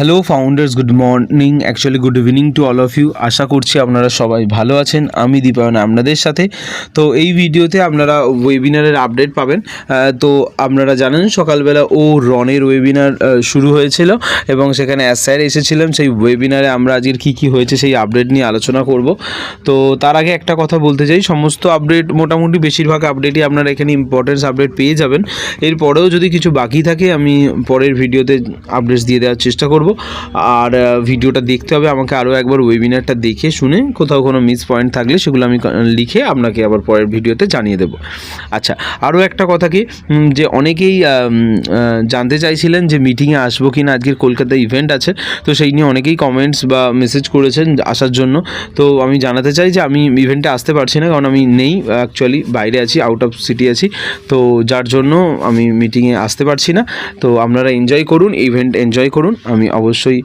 Hello founders good morning actually good evening to all of you আশা করছি আপনারা সবাই ভালো আছেন। আমি দীপায়ন, আপনাদের সাথে। তো এই ভিডিওতে আপনারা ওয়েবিনারের আপডেট পাবেন। তো আপনারা জানেন, সকালবেলা ও রনের ওয়েবিনার শুরু হয়েছিল এবং সেখানে অ্যাস স্যার এসেছিলেন। সেই ওয়েবিনারে আমরা আজকের কী কী হয়েছে সেই আপডেট নিয়ে আলোচনা করব। তো তার আগে একটা কথা বলতে চাই। সমস্ত আপডেট মোটামুটি বেশিরভাগ আপডেটই আপনারা এখানে ইম্পর্টেন্স আপডেট পেয়ে যাবেন। এরপরেও যদি কিছু বাকি থাকে, আমি পরের ভিডিওতে আপডেটস দিয়ে দেওয়ার চেষ্টা করব। আর ভিডিওটা দেখতে হবে। আমাকে আরও একবার ওয়েবিনারটা দেখে শুনে কোথাও কোনো মিস পয়েন্ট থাকলে সেগুলো আমি লিখে আপনাকে আবার পরের ভিডিওতে জানিয়ে দেবো। আচ্ছা আরও একটা কথা কি? যে অনেকেই জানতে চাইছিলেন যে মিটিংয়ে আসব কি না আজকের কলকাতায় ইভেন্ট আছে। তো সেই নিয়ে অনেকেই কমেন্টস বা মেসেজ করেছেন আসার জন্য। তো আমি জানাতে চাই যে আমি ইভেন্টে আসতে পারছি না, কারণ আমি নেই অ্যাকচুয়ালি বাইরে আছি আউট অফ সিটি আছি। তো যার জন্য আমি মিটিংয়ে আসতে পারছি না। তো আপনারা এনজয় করুন ইভেন্ট এনজয় করুন। আমি অবশ্যই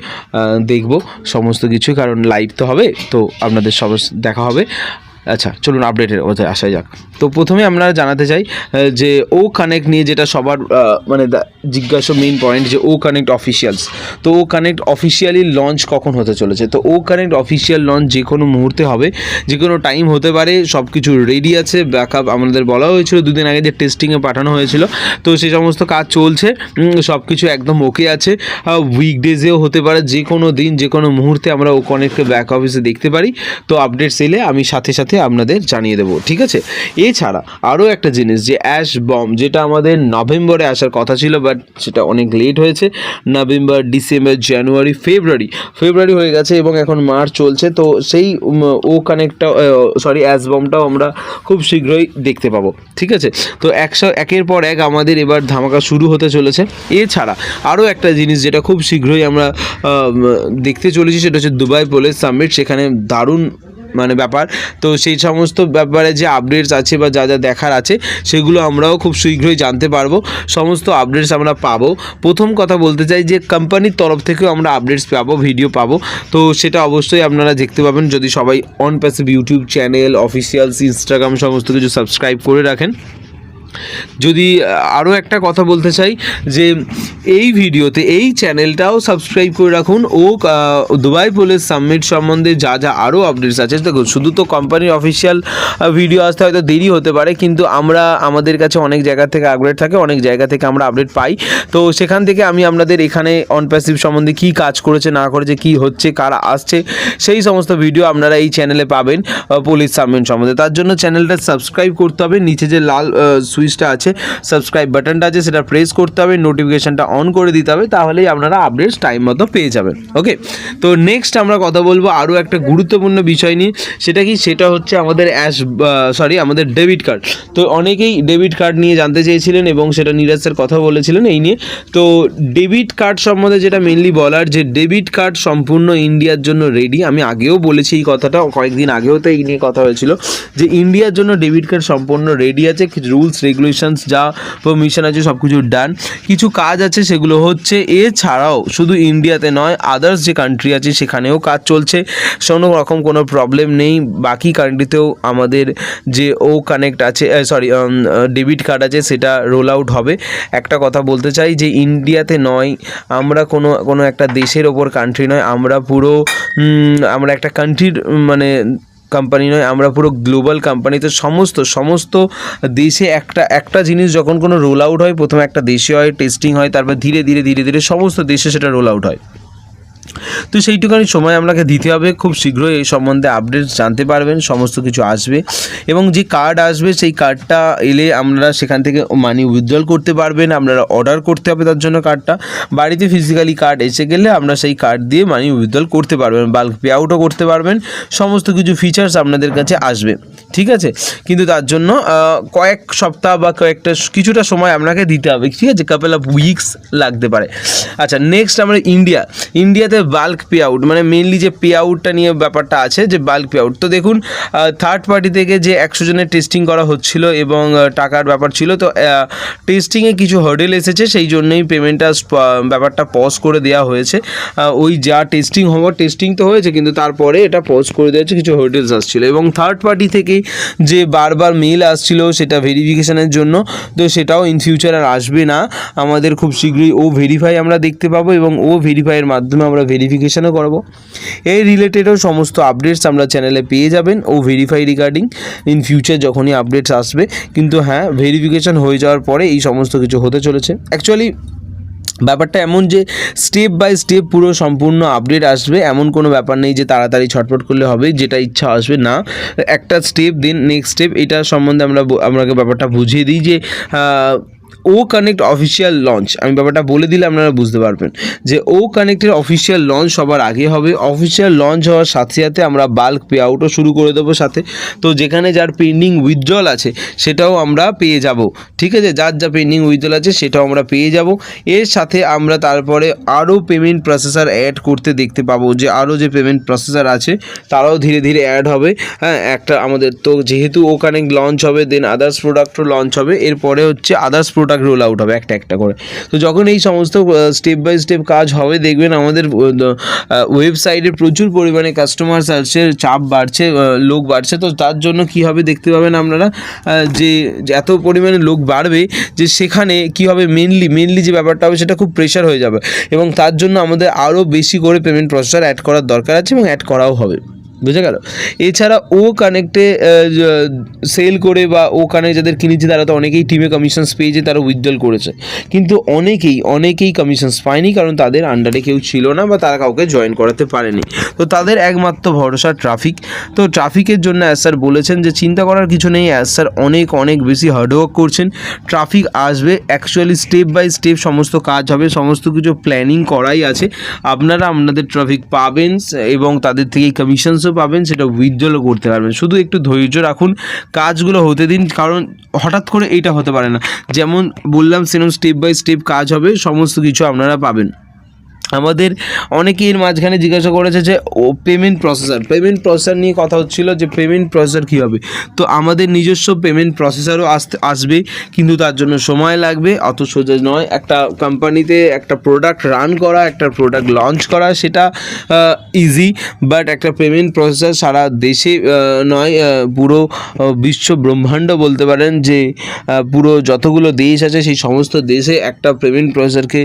দেখব সমস্ত কিছু কারণ লাইভ তো হবে তো আপনাদের সব দেখা হবে। আচ্ছা চলুন আপডেটের ওতে আসা যাক। তো প্রথমে আমরা জানাতে চাই যে ও কানেক্ট নিয়ে যেটা সবার মানে জিজ্ঞাসা মেইন পয়েন্ট যে ও কানেক্ট অফিসিয়ালস তো ও কানেক্ট অফিসিয়ালি লঞ্চ কখন হতে চলেছে? তো ও কানেক্ট অফিসিয়াল লঞ্চ যে কোনো মুহূর্তে হবে, যে কোনো টাইম হতে পারে সব কিছু রেডি আছে ব্যাকআপ আমাদের বলা হয়েছিল দুদিন আগে যে টেস্টিংয়ে পাঠানো হয়েছিল। তো সেই সমস্ত কাজ চলছে সব কিছু একদম ওকে আছে। উইকডেজেও হতে পারে, যে কোনো দিন, যে কোনো মুহূর্তে আমরা ও কানেক্টকে ব্যাক অফিসে দেখতে পারি। তো আপডেটস এলে আমি সাথে সাথে আপনাদের জানিয়ে দেবো, ঠিক আছে? এছাড়া আরও একটা জিনিস যে অ্যাশ বম, যেটা আমাদের নভেম্বরে আসার কথা ছিল, বাট সেটা অনেক লেট হয়েছে, নভেম্বর, ডিসেম্বর, জানুয়ারি, ফেব্রুয়ারি। ফেব্রুয়ারি হয়ে গেছে এবং এখন মার্চ চলছে, তো সেই ও কানেক্টটা সরি অ্যাশ বমটাও আমরা খুব শীঘ্রই দেখতে পাবো, ঠিক আছে? তো একশো, একের পর এক আমাদের এবার ধামাকা শুরু হতে চলেছে। এছাড়া আরও একটা জিনিস যেটা খুব শীঘ্রই আমরা দেখতে চলেছি, সেটা হচ্ছে দুবাই পুলিশ সামিট, সেখানে দারুণ মানে ব্যাপার। তো সেই সমস্ত ব্যাপারে যে আপডেটস আছে বা যা যা দেখার আছে, সেগুলো আমরাও খুব শীঘ্রই জানতে পারব। সমস্ত আপডেটস আমরা পাবো। প্রথম কথা বলতে চাই যে কোম্পানির তরফ থেকেও আমরা আপডেটস পাবো ভিডিও পাবো। তো সেটা অবশ্যই আপনারা দেখতে পাবেন যদি সবাই on passive YouTube channel officials Instagram সমস্ত কিছু সাবস্ক্রাইব করে রাখেন। যদি আরও একটা কথা বলতে চাই, যে এই ভিডিওতে, এই চ্যানেলটাও সাবস্ক্রাইব করে রাখুন। ও দুবাই পুলিশ সাবমিট সম্বন্ধে যা যা আরও আপডেটস আছে, দেখুন, শুধু তো কোম্পানির অফিসিয়াল ভিডিও আসতে হয়তো দেরি হতে পারে, কিন্তু আমরা, আমাদের কাছে অনেক জায়গা থেকে আপডেট থাকে, অনেক জায়গা থেকে আমরা আপডেট পাই। তো সেখান থেকে আমি আপনাদের এখানে অন প্যাসিভ সম্বন্ধে কী কাজ করেছে, না করেছে, কী হচ্ছে, কারা আসছে, সেই সমস্ত ভিডিও আপনারা এই চ্যানেলে পাবেন পুলিশ সাবমিট সম্বন্ধে। তার জন্য চ্যানেলটা সাবস্ক্রাইব করতে হবে, নিচে যে লাল সুইচটা আছে সাবস্ক্রাইব বাটনটা আছে, সেটা প্রেস করতে হবে নোটিফিকেশনটা অন করে দিতে হবে, তাহলেই আপনারা আপডেটস টাইম মতো পেয়ে যাবেন ওকে তো নেক্সট আমরা কথা বলব আরও একটা গুরুত্বপূর্ণ বিষয় নিয়ে, সেটা কি? সেটা হচ্ছে আমাদের অ্যাশ সরি আমাদের ডেবিট কার্ড তো অনেকেই ডেবিট কার্ড নিয়ে জানতে চেয়েছিলেন এবং সেটা নিরাজের কথা বলেছিলেন এই নিয়ে। তো ডেবিট কার্ড সম্বন্ধে যেটা মেনলি বলার, যে ডেবিট কার্ড সম্পূর্ণ ইন্ডিয়ার জন্য রেডি আমি আগেও বলেছি এই কথাটা, কয়েকদিন আগেও তো এই নিয়ে কথা হয়েছিল, যে ইন্ডিয়ার জন্য ডেবিট কার্ড সম্পূর্ণ রেডি আছে রুলস রেগুলেশনস যা পারমিশন আছে সব কিছু ডান কিছু কাজ আছে, সেগুলো হচ্ছে, এছাড়াও শুধু ইন্ডিয়াতে নয় আদার্স যে কান্ট্রি আছে, সেখানেও কাজ চলছে। কোনো রকম কোনো প্রবলেম নেই। বাকি কান্ট্রিতেও আমাদের যে ও কানেক্ট আছে সরি ডেবিট কার্ড আছে, সেটা রোল আউট হবে। একটা কথা বলতে চাই যে ইন্ডিয়াতে নয়, আমরা কোনো কোনো একটা দেশের ওপর কান্ট্রি নয়, আমরা পুরো আমরা একটা কান্ট্রির মানে কোম্পানি নয়, আমরা পুরো গ্লোবাল কোম্পানিতে সমস্ত সমস্ত দেশে একটা একটা জিনিস যখন কোনো রোল আউট হয়, প্রথমে একটা দেশে হয় টেস্টিং হয়, তারপর ধীরে ধীরে ধীরে ধীরে সমস্ত দেশে সেটা রোল আউট হয়। তো সেইটুখানি সময় আপনাকে দিতে হবে। খুব শীঘ্রই এই সম্বন্ধে আপডেটস জানতে পারবেন, সমস্ত কিছু আসবে এবং যে কার্ড আসবে সেই কার্ডটা এলে আপনারা সেখান থেকে মানি উইথড্রল করতে পারবেন, আপনারা অর্ডার করতে হবে তার জন্য কার্ডটা বাড়িতে ফিজিক্যালি কার্ড এসে গেলে আপনারা সেই কার্ড দিয়ে মানি উইথড্রল করতে পারবেন বাল্ক পে আউটও করতে পারবেন, সমস্ত কিছু ফিচার্স আপনাদের কাছে আসবে, ঠিক আছে? কিন্তু তার জন্য কয়েক সপ্তাহ বা কয়েকটা কিছুটা সময় আপনাকে দিতে হবে, ঠিক আছে? কাপেল অফ উইকস লাগতে পারে। আচ্ছা নেক্সট আমরা ইন্ডিয়া ইন্ডিয়াতে সাথে বাল্ক পে আউট মানে মেনলি যে পে আউটটা নিয়ে ব্যাপারটা আছে, যে বাল্ক পে আউট তো দেখুন থার্ড পার্টি থেকে যে একশো জনের টেস্টিং করা হচ্ছিল এবং টাকার ব্যাপার ছিল, তো টেস্টিংয়ে কিছু হার্ডেল এসেছে, সেই জন্যই পেমেন্টটা ব্যাপারটা পজ করে দেওয়া হয়েছে। ওই যা টেস্টিং হওয়ার টেস্টিং তো হয়েছে, কিন্তু তারপরে এটা পজ করে দেওয়া হয়েছে কিছু হার্ডেলস আসছিল। এবং থার্ড পার্টি থেকে যে বারবার মেল আসছিল সেটা ভেরিফিকেশনের জন্য, তো সেটাও ইন ফিউচার আর আসবে না। আমাদের খুব শীঘ্রই ও ভেরিফাই আমরা দেখতে পাবো এবং ও ভেরিফাইয়ের মাধ্যমে আমরা ভেরিফিকেশনও করব। এই রিলেটেডও সমস্ত আপডেটস আমরা চ্যানেলে পেয়ে যাবেন ও ভেরিফাই রিগার্ডিং ইন ফিউচার যখনই আপডেটস আসবে। কিন্তু হ্যাঁ ভেরিফিকেশান হয়ে যাওয়ার পরে এই সমস্ত কিছু হতে চলেছে। অ্যাকচুয়ালি ব্যাপারটা এমন যে স্টেপ বাই স্টেপ পুরো সম্পূর্ণ আপডেট আসবে, এমন কোনো ব্যাপার নেই যে তাড়াতাড়ি ছটফট করলে হবে, যেটা ইচ্ছা আসবে, না। একটা স্টেপ দিন নেক্সট স্টেপ এটা সম্বন্ধে আমরা আপনাকে ব্যাপারটা বুঝিয়ে দিই যে ও কানেক্ট অফিসিয়াল লঞ্চ আমি ব্যাপারটা বলে দিলে আপনারা বুঝতে পারবেন যে ও কানেক্টের অফিসিয়াল লঞ্চ সবার আগে হবে। অফিসিয়াল লঞ্চ হওয়ার সাথে সাথে আমরা বাল্ক পে আউটও শুরু করে দেবো সাথে। তো যেখানে যার পেন্ডিং উইথড্রল আছে, সেটাও আমরা পেয়ে যাব। ঠিক আছে? যার যা পেন্ডিং উইথড্রল আছে, সেটাও আমরা পেয়ে যাব। এর সাথে আমরা তারপরে আরও পেমেন্ট প্রসেসার অ্যাড করতে দেখতে পাবো যে আরও যে পেমেন্ট প্রসেসার আছে, তারাও ধীরে ধীরে অ্যাড হবে। হ্যাঁ একটা আমাদের তো যেহেতু ও কানেক্ট লঞ্চ হবে দেন আদার্স প্রোডাক্টও লঞ্চ হবে। এরপরে হচ্ছে আদার্স প্রোডাক্ট রোল আউট হবে একটা একটা করে। তো যখন এই সমস্ত স্টেপ বাই স্টেপ কাজ হবে, দেখবেন আমাদের ওয়েবসাইটে প্রচুর পরিমাণে কাস্টমার্স আসছে, চাপ বাড়ছে লোক বাড়ছে। তো তার জন্য কি হবে দেখতে পাবেন আপনারা যে যে এত পরিমাণে লোক বাড়বে, যে সেখানে কি হবে মেনলি মেনলি যে ব্যাপারটা হবে সেটা খুব প্রেশার হয়ে যাবে। এবং তার জন্য আমাদের আরও বেশি করে পেমেন্ট প্রসেসর অ্যাড করার দরকার আছে এবং অ্যাড করাও হবে। বুঝে গেল? এছাড়া ও কানেক্টে সেল করে বা ও কানেক্ট যাদের কিনেছে, তারা তো অনেকেই টিমে কমিশনস পেয়েছে তারা উইথড্রল করেছে। কিন্তু অনেকেই অনেকেই কমিশনস পায়নি কারণ তাদের আন্ডারে কেউ ছিল না বা তারা কাউকে জয়েন করাতে পারেনি। তো তাদের একমাত্র ভরসা ট্রাফিক তো ট্রাফিকের জন্য অ্যাজ স্যার বলেছেন যে, চিন্তা করার কিছু নেই অ্যাজ স্যার অনেক অনেক বেশি হার্ডওয়ার্ক করছেন। ট্রাফিক আসবে অ্যাকচুয়ালি স্টেপ বাই স্টেপ সমস্ত কাজ হবে, সমস্ত কিছু প্ল্যানিং করাই আছে। আপনারা আপনাদের ট্রাফিক পাবেন এবং তাদের থেকে কমিশনসও পাবেন, সেটা উইথড্রলও করতে পারবেন। শুধু একটু ধৈর্য রাখুন, কাজগুলো হতে দিন, কারণ হঠাৎ করে এইটা হতে পারে না। যেমন বললাম, সেরকম স্টেপ বাই স্টেপ কাজ হবে, সমস্ত কিছু আপনারা পাবেন। আমাদের অনেকেই এর মাঝখানে জিজ্ঞাসা করেছে যে, ও পেমেন্ট প্রসেসর পেমেন্ট প্রসেসর নিয়ে কথা হচ্ছিল যে পেমেন্ট প্রসেসর কী হবে? তো আমাদের নিজস্ব পেমেন্ট প্রসেসরও আসতে, আসবে, কিন্তু তার জন্য সময় লাগবে অত সোজা নয়, একটা কোম্পানিতে একটা প্রোডাক্ট রান করা, একটা প্রোডাক্ট লঞ্চ করা, সেটা ইজি বাট একটা পেমেন্ট প্রসেসর সারা দেশে নয় পুরো বিশ্ব ব্রহ্মাণ্ড বলতে পারেন যে পুরো যতগুলো দেশ আছে, সেই সমস্ত দেশে একটা পেমেন্ট প্রসেসরকে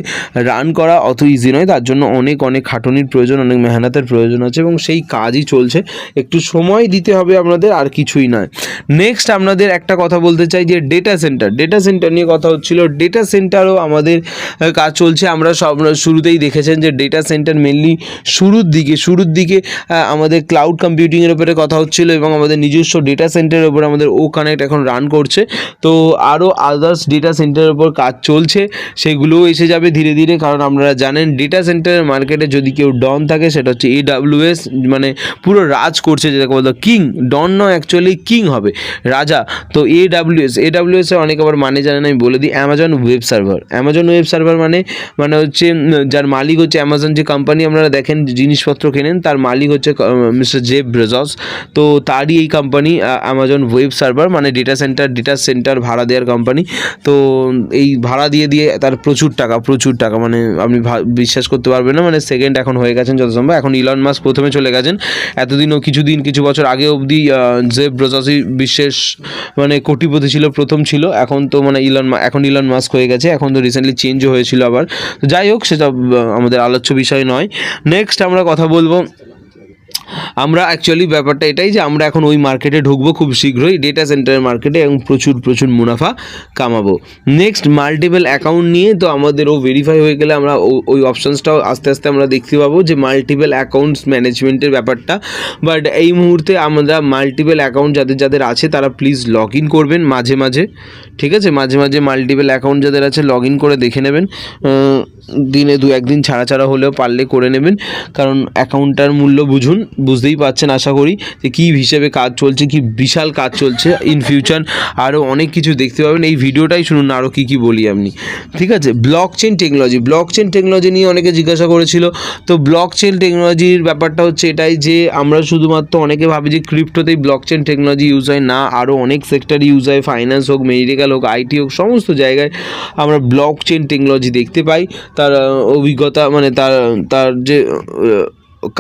রান করা অত ইজি নয়। তার জন্য অনেক অনেক খাটুনির প্রয়োজন, অনেক মেহনতের প্রয়োজন আছে এবং সেই কাজই চলছে। একটু সময় দিতে হবে আপনাদের আর কিছুই নয়। নেক্সট আপনাদের একটা কথা বলতে চাই যে ডেটা সেন্টার ডেটা সেন্টার নিয়ে কথা হচ্ছিল। ডেটা সেন্টারও আমাদের কাজ চলছে। আমরা সব শুরুতেই দেখেছেন যে ডেটা সেন্টার মেনলি শুরুর দিকে শুরুর দিকে আমাদের ক্লাউড কম্পিউটিংয়ের উপরে কথা হচ্ছিল এবং আমাদের নিজস্ব ডেটা সেন্টারের উপর আমাদের ও কানেক্ট এখন রান করছে। তো আরও আদার্স ডেটা সেন্টারের উপর কাজ চলছে। সেগুলোও এসে যাবে ধীরে ধীরে, কারণ আপনারা জানেন ডেটা সেন্টারের মার্কেটে যদি কেউ ডন থাকে, সেটা হচ্ছে এডাব্লিউএস মানে পুরো রাজ করছে যেটাকে বলতো কিং ডন নয় অ্যাকচুয়ালি কিং হবে, রাজা। তো এডাব্লিউএস এডাব্লিউএস এর অনেক আবার মানে জানেন, আমি বলে দিই Amazon web server Amazon web server মানে মানে হচ্ছে, যার মালিক হচ্ছে অ্যামাজন যে কোম্পানি আপনারা দেখেন জিনিসপত্র কেনেন, তার মালিক হচ্ছে মিস্টার জেব ব্রেজস তো তারই এই কোম্পানি অ্যামাজন ওয়েব সার্ভার মানে ডেটা সেন্টার ডেটা সেন্টার ভাড়া দেওয়ার কোম্পানি তো এই ভাড়া দিয়ে দিয়ে তার প্রচুর টাকা প্রচুর টাকা মানে আপনি বিশ্বাস করতে পারবে না মানে সেকেন্ড এখন হয়ে গেছেন যত সম্ভব। এখন ইলন মাস্ক প্রথমে চলে গেছেন। এতদিনও কিছুদিন, কিছু বছর আগে অবধি যে ব্রজাসি বিশেষ মানে কোটিপতি ছিল, প্রথম ছিল। এখন তো মানে ইলন এখন ইলন মাস্ক হয়ে গেছে, এখন তো রিসেন্টলি চেঞ্জও হয়েছিল আবার। যাই হোক, সেটা আমাদের আলোচ্য বিষয় নয়। নেক্সট আমরা কথা বলব আমরা অ্যাকচুয়ালি ব্যাপারটা এটাই যে আমরা এখন ওই মার্কেটে ঢুকবো খুব শীঘ্রই ডেটা সেন্টারের মার্কেটে এবং প্রচুর প্রচুর মুনাফা কামাবো। নেক্সট মাল্টিপল অ্যাকাউন্ট নিয়ে তো আমাদের ও ভেরিফাই হয়ে গেলে আমরা ওই অপশানসটাও আস্তে আস্তে আমরা দেখতে পাবো যে মাল্টিপল অ্যাকাউন্টস ম্যানেজমেন্টের ব্যাপারটা। বাট এই মুহূর্তে আমরা মাল্টিপল অ্যাকাউন্ট যাদের যাদের আছে তারা প্লিজ লগ ইন করবেন মাঝে মাঝে। ঠিক আছে? মাঝে মাঝে মাল্টিপল অ্যাকাউন্ট যাদের আছে লগ ইন করে দেখে নেবেন। দিনে দু একদিন ছাড়া ছাড়া হলেও পারলে করে নেবেন। কারণ অ্যাকাউন্টটার মূল্য বুঝুন, বুঝতেই পারছেন আশা করি যে কী হিসেবে কাজ চলছে, কি বিশাল কাজ চলছে। ইন ফিউচার আরও অনেক কিছু দেখতে পাবেন। এই ভিডিওটাই শুনুন না আরও কী কী বলি আপনি ঠিক আছে? Blockchain technology blockchain technology নিয়ে অনেকে জিজ্ঞাসা করেছিল। তো ব্লক চেন টেকনোলজির ব্যাপারটা হচ্ছে এটাই যে, আমরা শুধুমাত্র অনেকে ভাবি যে ক্রিপ্টোতেই ব্লক চেন টেকনোলজি ইউজ হয়। না আরও অনেক সেক্টর ইউজ হয়। ফাইন্যান্স হোক মেডিকেল হোক আইটি হোক, সমস্ত জায়গায় আমরা ব্লক চেন টেকনোলজি দেখতে পাই। তার অভিজ্ঞতা মানে তার তার যে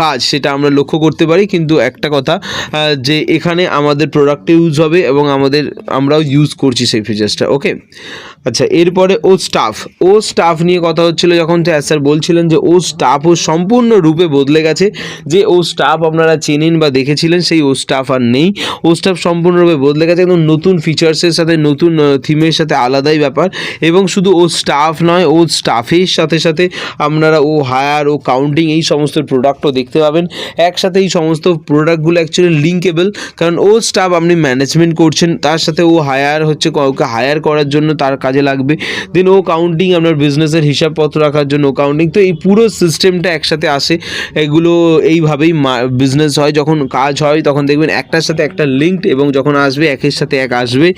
কাজ, সেটা আমরা লক্ষ্য করতে পারি। কিন্তু একটা কথা যে এখানে আমাদের প্রোডাক্টে ইউজ হবে এবং আমাদের, আমরাও ইউজ করছি সেই ফিচার্সটা ওকে আচ্ছা এরপরে ও স্টাফ ও স্টাফ নিয়ে কথা হচ্ছিল যখন স্যার বলছিলেন যে ও স্টাফও সম্পূর্ণ রূপে বদলে গেছে। যে ও স্টাফ আপনারা চেনেন বা দেখেছিলেন, সেই ও স্টাফ আর নেই। ও স্টাফ সম্পূর্ণরূপে বদলে গেছে, একদম নতুন ফিচার্সের সাথে, নতুন থিমের সাথে আলাদাই ব্যাপার। এবং শুধু ও স্টাফ নয়, ও স্টাফের সাথে সাথে আপনারা ও হায়ার ও কাউন্টিং এই সমস্ত প্রোডাক্টও দেখতে পাবেন। একসাথে এই সমস্ত প্রোডাক্টগুলো অ্যাকচুয়ালি লিঙ্কেবল কারণ ও স্টাফ আপনি ম্যানেজমেন্ট করছেন, তার সাথে ও হায়ার হচ্ছে, কাউকে হায়ার করার জন্য তার কাজে লাগবে। দেন ও কাউন্টিং আপনার বিজনেসের হিসাবপত্র রাখার জন্য কাউন্টিং তো এই পুরো সিস্টেমটা একসাথে আসে, এগুলো এইভাবেই বিজনেস হয়। যখন কাজ হয়, তখন দেখবেন একটার সাথে একটা লিঙ্কড এবং যখন আসবে, একের সাথে এক আসবে।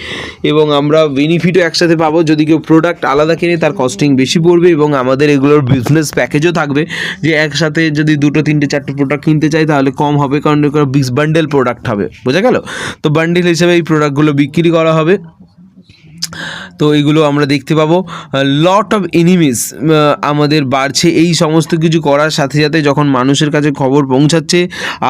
এবং আমরা বেনিফিটও একসাথে পাবো। যদি কেউ প্রোডাক্ট আলাদা কিনে, তার কস্টিং বেশি পড়বে এবং আমাদের এগুলোর বিজনেস প্যাকেজও থাকবে। যে একসাথে যদি দুটো, তিনটে চারটে প্রোডাক্ট কিনতে চাই, তাহলে কম হবে, কারণ বিগ বান্ডেল প্রোডাক্ট হবে, বোঝা গেল? তো বান্ডেল হিসেবে এই প্রোডাক্টগুলো বিক্রি করা হবে। তো এইগুলো আমরা দেখতে পাবো। লট অফ এনিমিস আমাদের বাড়ছে। এই সমস্ত কিছু করার সাথে সাথে যখন মানুষের কাছে খবর পৌঁছাচ্ছে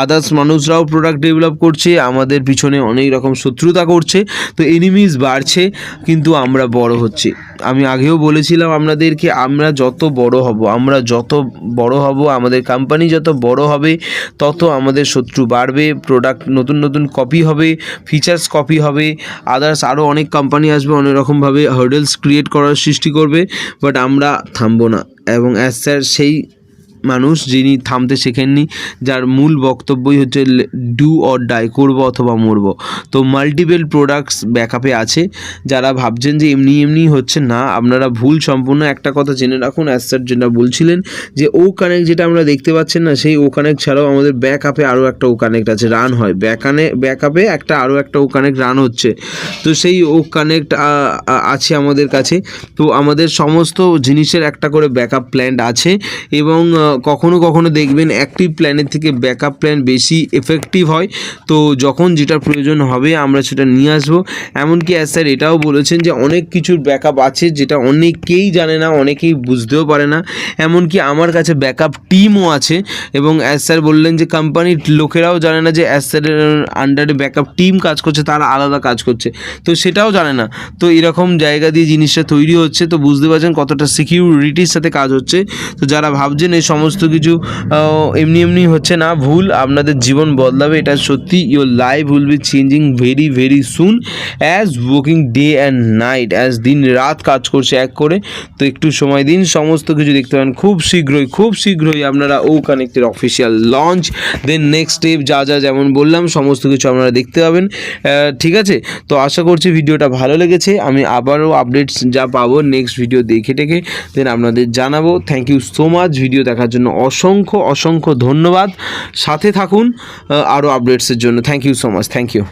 আদার্স মানুষরাও প্রোডাক্ট ডেভেলপ করছে, আমাদের পিছনে অনেক রকম শত্রুতা করছে। তো এনিমিস বাড়ছে, কিন্তু আমরা বড় হচ্ছে। আমি আগেও বলেছিলাম আপনাদেরকে, আমরা যত বড় হব, আমরা যত বড় হব, আমাদের কোম্পানি যত বড় হবে, তত আমাদের শত্রু বাড়বে প্রোডাক্ট নতুন নতুন কপি হবে ফিচার্স কপি হবে আদার্স আরও অনেক কোম্পানি আসবে, অনেক রকমভাবে হার্ডেলস ক্রিয়েট করার সৃষ্টি করবে বাট আমরা থামবো না। এবং অ্যাজ স্যার সেই মানুষ যিনি থামতে শেখেননি, যার মূল বক্তব্যই হচ্ছে ডু অর ডাই করব অথবা মরব। তো মাল্টিপল প্রোডাক্টস ব্যাকআপে আছে। যারা ভাবছেন যে এমনি এমনি হচ্ছে না, আপনারা ভুল সম্পূর্ণ একটা কথা জেনে রাখুন। অ্যাজ স্যার যেটা বলছিলেন যে ও কানেক্ট যেটা আমরা দেখতে পাচ্ছেন না, সেই ও কানেক্ট ছাড়াও আমাদের ব্যাকআপে আরও একটা ও কানেক্ট আছে রান হয়। ব্যাকানে ব্যাকআপে একটা, আরও একটা ও কানেক্ট রান হচ্ছে। তো সেই ও কানেক্ট আছে আমাদের কাছে। তো আমাদের সমস্ত জিনিসের একটা করে ব্যাকআপ প্ল্যান আছে এবং কখনো কখনো দেখবেন অ্যাক্টিভ প্ল্যানের থেকে ব্যাকআপ প্ল্যান বেশি এফেক্টিভ হয়। তো যখন যেটা প্রয়োজন হবে আমরা সেটা নিয়ে আসব। এমনকি অ্যাজ স্যার এটাও বলেছেন যে অনেক কিছুর ব্যাকআপ আছে যেটা অনেকেই জানে না, অনেকেই বুঝতেও পারে না। এমনকি আমার কাছে ব্যাকআপ টিমও আছে এবং অ্যাজ স্যার বললেন যে কোম্পানির লোকেরাও জানে না যে অ্যাজ স্যারের আন্ডারে ব্যাকআপ টিম কাজ করছে, তারা আলাদা কাজ করছে। তো সেটাও জানে না। তো এরকম জায়গা দিয়ে জিনিসটা তৈরি হচ্ছে, তো বুঝতে পারছেন কতটা সিকিউরিটির সাথে কাজ হচ্ছে। তো যারা ভাবছেন এই সমস্ত কিছু এমনি এমনি হচ্ছে না, ভুল, আপনাদের জীবন বদলাবে, এটা সত্যি your life will be changing very very soon as working day and night as দিন রাত কাজ করছে এক করে, তো একটু সময় দিন, সমস্ত কিছু দেখতে পাবেন খুব শীঘ্রই খুব শীঘ্রই আপনারা ও কানেক্টের official launch then next step যা যা যেমন বললাম, সমস্ত কিছু আপনারা দেখতে পাবেন ঠিক আছে? তো আশা করছি ভিডিওটা ভালো লেগেছে, আমি আবারও আপডেটস যা পাবো নেক্সট ভিডিও দেখে টেখে দেন আপনাদের জানাব thank you so much video দেখার জন্য অসংখ্য অসংখ্য ধন্যবাদ। সাথে থাকুন আরও আপডেটসের জন্য। Thank you so much thank you